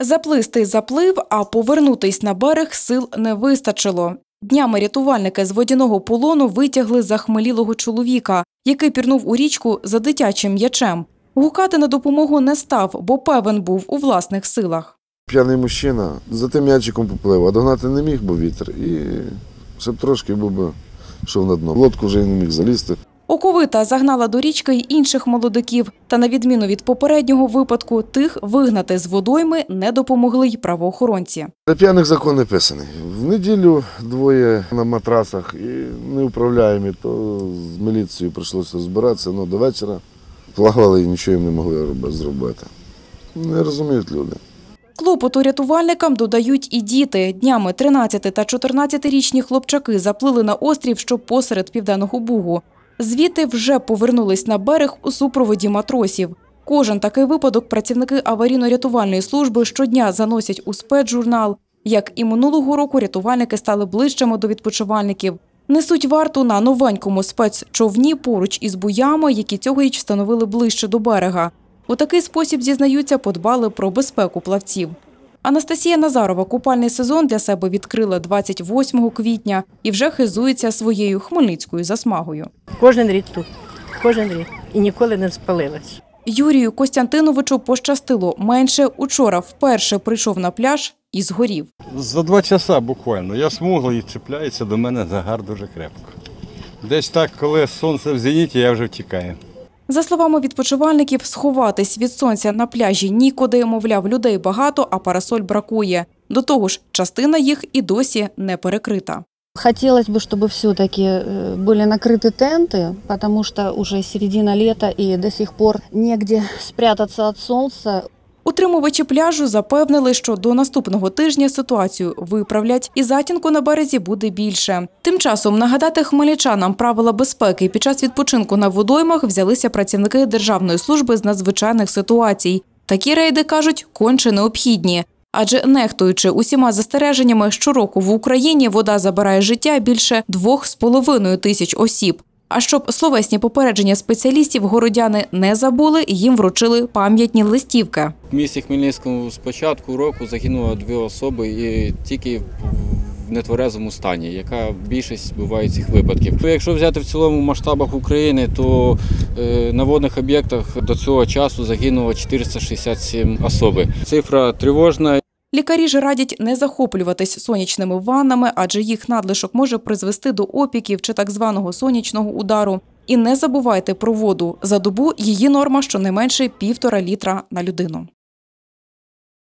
Заплисти заплив, а повернутись на берег сил не вистачило. Днями рятувальники з водяного полону витягли захмелілого чоловіка, який пірнув у річку за дитячим м'ячем. Гукати на допомогу не став, бо певен був у власних силах. П'яний мужчина за тим м'ячиком поплив, а догнати не міг, бо вітер. І ще б трошки був би йшов на дно. Лодку вже й не міг залізти. Оковита загнала до річки й інших молодиків, та на відміну від попереднього випадку, тих вигнати з водойми не допомогли й правоохоронці. Для п'яних закон не писаний. В неділю двоє на матрасах і неуправляємі, то з міліцією прийшлося збиратися, ну до вечора плавали і нічого їм не могли зробити. Не розуміють люди. Клопоту рятувальникам додають і діти. Днями 13 та 14-річні хлопчаки заплили на острів, що посеред південного бугу. Звідти вже повернулись на берег у супроводі матросів. Кожен такий випадок працівники аварійно-рятувальної служби щодня заносять у спецжурнал. Як і минулого року, рятувальники стали ближчими до відпочивальників. Несуть варту на новенькому спецчовні поруч із буями, які цьогоріч встановили ближче до берега. У такий спосіб, зізнаються, подбали про безпеку плавців. Анастасія Назарова купальний сезон для себе відкрила 28 квітня і вже хизується своєю хмельницькою засмагою. Кожен рік тут, кожен рік. І ніколи не спалилась. Юрію Костянтиновичу пощастило менше. Учора вперше прийшов на пляж і згорів. За два часа буквально. Я смуглий і чіпляється до мене загар дуже крепко. Десь так, коли сонце в зеніті, я вже втікаю. За словами відпочивальників, сховатись від сонця на пляжі нікуди, мовляв, людей багато, а парасоль бракує. До того ж, частина їх і досі не перекрита. Хотелось бы, чтобы все-таки были накрыты тенты, потому что уже середина лета и до сих пор негде спрятаться от солнца. Утримувачі пляжу запевнили, що до наступного тижня ситуацію виправлять і затінку на березі буде більше. Тим часом нагадати хмельничанам правила безпеки під час відпочинку на водоймах взялися працівники Державної служби з надзвичайних ситуацій. Такі рейди кажуть конче необхідні. Адже нехтуючи усіма застереженнями, щороку в Україні вода забирає життя більше двох з половиною тисяч осіб. А щоб словесні попередження спеціалістів городяни не забули, їм вручили пам'ятні листівки. В місті Хмельницькому з початку року загинуло дві особи і тільки в нетверезому стані, яка більшість буває цих випадків. Якщо взяти в цілому масштабах України, то е, на водних об'єктах до цього часу загинуло 467 особи. Цифра тривожна. Лікарі ж радять не захоплюватись сонячними ваннами, адже їх надлишок може призвести до опіків чи так званого сонячного удару. І не забувайте про воду. За добу її норма щонайменше півтора літра на людину.